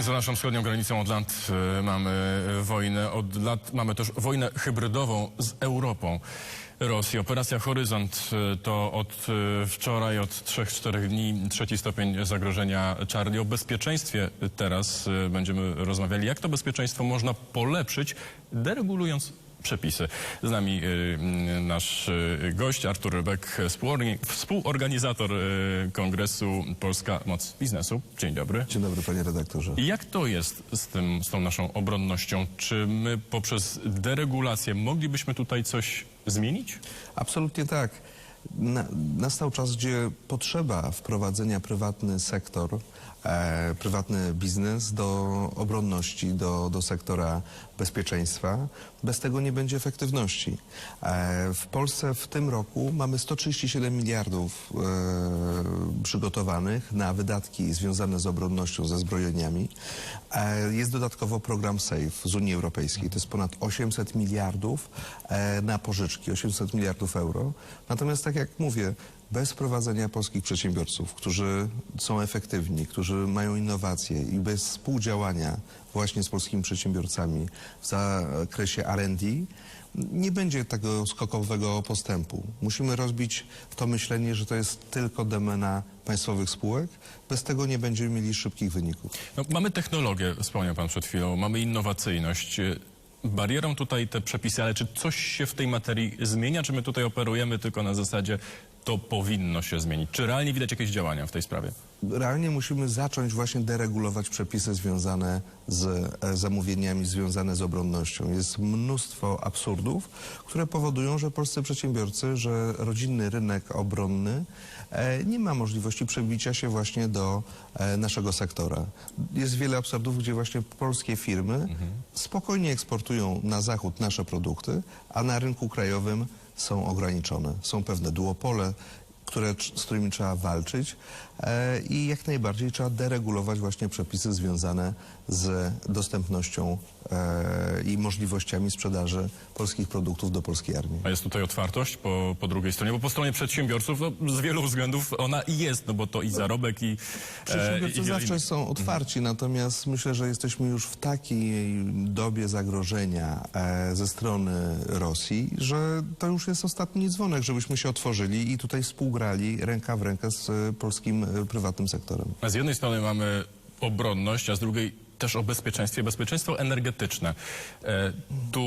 Za naszą wschodnią granicą od lat e, mamy e, wojnę, od lat mamy też wojnę hybrydową z Europą. Rosji. Operacja Horyzont e, to od wczoraj, od 3-4 dni trzeci stopień zagrożenia Charlie. O bezpieczeństwie teraz będziemy rozmawiali. Jak to bezpieczeństwo można polepszyć, deregulując przepisy. Z nami m, nasz e, gość Artur współorni- współorganizator e, Kongresu Polska Moc Biznesu. Dzień dobry. Dzień dobry, panie redaktorze. Jak to jest z, tym, z tą naszą obronnością? Czy my poprzez deregulację moglibyśmy tutaj coś zmienić? Absolutnie tak. Na, nastał czas, gdzie potrzeba wprowadzenia prywatny sektor, e, prywatny biznes do obronności, do, do sektora bezpieczeństwa. Bez tego nie będzie efektywności. E, w Polsce w tym roku mamy 137 miliardów e, przygotowanych na wydatki związane z obronnością, ze zbrojeniami. E, jest dodatkowo program SAFE z Unii Europejskiej. To jest ponad 800 miliardów e, na pożyczki, 800 miliardów euro. Natomiast tak jak mówię, bez prowadzenia polskich przedsiębiorców, którzy są efektywni, którzy mają innowacje i bez współdziałania właśnie z polskimi przedsiębiorcami w zakresie R&D, nie będzie tego skokowego postępu. Musimy rozbić to myślenie, że to jest tylko domena państwowych spółek. Bez tego nie będziemy mieli szybkich wyników. No, mamy technologię, wspomniał Pan przed chwilą, mamy innowacyjność. Barierą tutaj te przepisy, ale czy coś się w tej materii zmienia, czy my tutaj operujemy tylko na zasadzie to powinno się zmienić? Czy realnie widać jakieś działania w tej sprawie? realnie musimy zacząć właśnie deregulować przepisy związane z e, zamówieniami, związane z obronnością. Jest mnóstwo absurdów, które powodują, że polscy przedsiębiorcy, że rodzinny rynek obronny e, nie ma możliwości przebicia się właśnie do e, naszego sektora. Jest wiele absurdów, gdzie właśnie polskie firmy spokojnie eksportują na zachód nasze produkty, a na rynku krajowym są ograniczone. Są pewne duopole, które, z którymi trzeba walczyć e, i jak najbardziej trzeba deregulować właśnie przepisy związane z dostępnością e, i możliwościami sprzedaży polskich produktów do polskiej armii. A jest tutaj otwartość po, po drugiej stronie, bo po stronie przedsiębiorców no, z wielu względów ona i jest, no bo to i zarobek, i... Przedsiębiorcy i zawsze innych. są otwarci, natomiast myślę, że jesteśmy już w takiej dobie zagrożenia e, ze strony Rosji, że to już jest ostatni dzwonek, żebyśmy się otworzyli i tutaj współgrali ręka w rękę z e, polskim e, prywatnym sektorem. Z jednej strony mamy obronność, a z drugiej też o bezpieczeństwie, bezpieczeństwo energetyczne. E, tu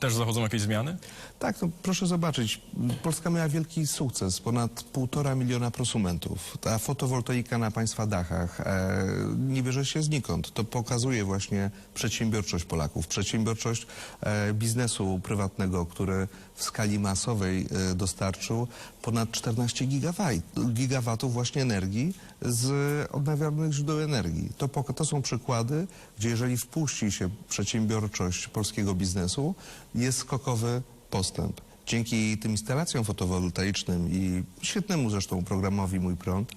też zachodzą jakieś zmiany? Tak, no proszę zobaczyć, Polska miała wielki sukces, ponad półtora miliona prosumentów. Ta fotowoltaika na państwa dachach e, nie bierze się znikąd. To pokazuje właśnie przedsiębiorczość Polaków, przedsiębiorczość e, biznesu prywatnego, który w skali masowej e, dostarczył ponad 14 gigawaj, gigawatów właśnie energii z odnawialnych źródeł energii. To, to są przykłady, gdzie jeżeli wpuści się przedsiębiorczość polskiego biznesu, jest skokowy postęp. Dzięki tym instalacjom fotowoltaicznym i świetnemu zresztą programowi Mój Prąd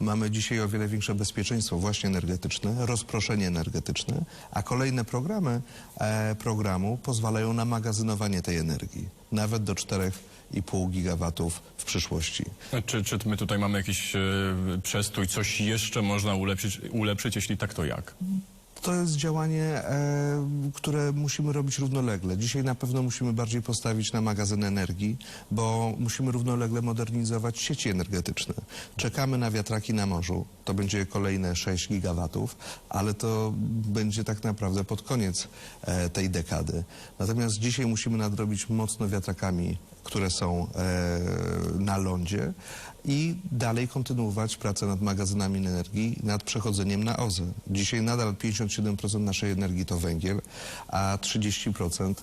mamy dzisiaj o wiele większe bezpieczeństwo właśnie energetyczne, rozproszenie energetyczne, a kolejne programy e, programu pozwalają na magazynowanie tej energii, nawet do 4,5 gigawatów w przyszłości. Czy, czy my tutaj mamy jakiś e, przestój, coś jeszcze można ulepszyć, ulepszyć, jeśli tak, to jak? To jest działanie, e, które musimy robić równolegle. Dzisiaj na pewno musimy bardziej postawić na magazyn energii, bo musimy równolegle modernizować sieci energetyczne. Czekamy na wiatraki na morzu. To będzie kolejne 6 gigawatów, ale to będzie tak naprawdę pod koniec e, tej dekady. Natomiast dzisiaj musimy nadrobić mocno wiatrakami, które są e, na lądzie i dalej kontynuować pracę nad magazynami energii, nad przechodzeniem na OZE. Dzisiaj nadal 57% naszej energii to węgiel, a 30%,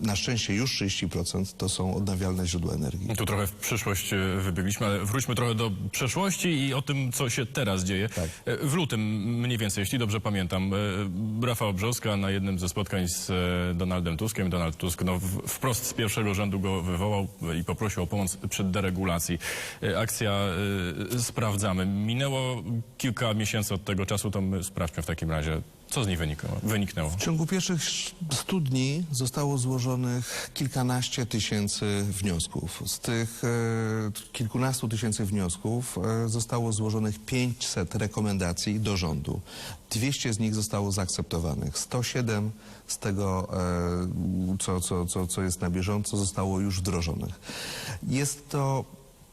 na szczęście już 30% to są odnawialne źródła energii. Tu trochę w przyszłość e, wybiegliśmy, ale wróćmy trochę do przeszłości i o tym, co się teraz dzieje. Tak. E, W lutym mniej więcej, jeśli dobrze pamiętam, e, Rafał Brzoska na jednym ze spotkań z Donaldem Tuskiem, Donald Tusk no, wprost z pierwszego rzędu go wywołał i poprosił o pomoc przy deregulacji. Akcja Sprawdzamy. Minęło kilka miesięcy od tego czasu, to my sprawdźmy w takim razie, Co z niej wyniknęło? W ciągu pierwszych 100 dni zostało złożonych kilkanaście tysięcy wniosków. Z tych e, kilkunastu tysięcy wniosków e, zostało złożonych 500 rekomendacji do rządu. 200 z nich zostało zaakceptowanych. 107 z tego, e, co, co, co, co jest na bieżąco, zostało już wdrożonych. Jest to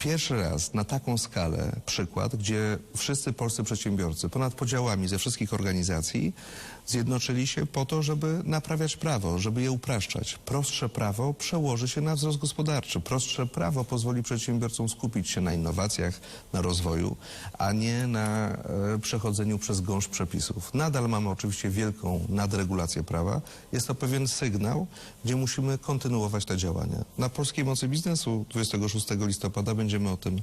Pierwszy raz na taką skalę przykład, gdzie wszyscy polscy przedsiębiorcy ponad podziałami ze wszystkich organizacji zjednoczyli się po to, żeby naprawiać prawo, żeby je upraszczać. Prostsze prawo przełoży się na wzrost gospodarczy. Prostsze prawo pozwoli przedsiębiorcom skupić się na innowacjach, na rozwoju, a nie na e, przechodzeniu przez gąszcz przepisów. Nadal mamy oczywiście wielką nadregulację prawa. Jest to pewien sygnał, gdzie musimy kontynuować te działania. Na Polskiej Mocy Biznesu 26 listopada będziemy o tym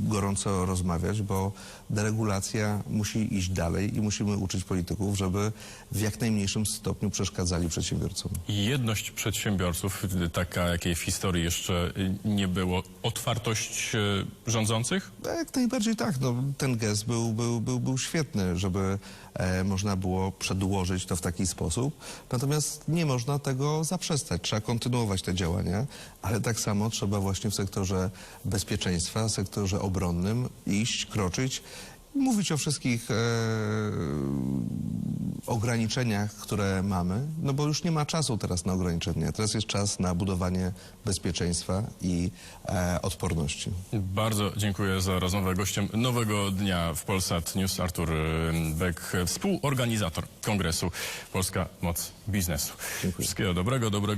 gorąco rozmawiać, bo deregulacja musi iść dalej i musimy uczyć polityków, żeby w jak najmniejszym stopniu przeszkadzali przedsiębiorcom. Jedność przedsiębiorców, taka jakiej w historii jeszcze nie było. Otwartość y, rządzących? Jak najbardziej tak. No, ten gest był, był, był, był świetny, żeby e, można było przedłożyć to w taki sposób. Natomiast nie można tego zaprzestać. Trzeba kontynuować te działania, ale tak samo trzeba właśnie w sektorze bezpieczeństwa, sektorze obronnym iść, kroczyć. Mówić o wszystkich e, ograniczeniach, które mamy, no bo już nie ma czasu teraz na ograniczenia. Teraz jest czas na budowanie bezpieczeństwa i e, odporności. Bardzo dziękuję za rozmowę. Gościem nowego dnia w Polsat News Artur y, Beck, współorganizator kongresu Polska Moc Biznesu. Dziękuję. Wszystkiego dobrego, dobrego.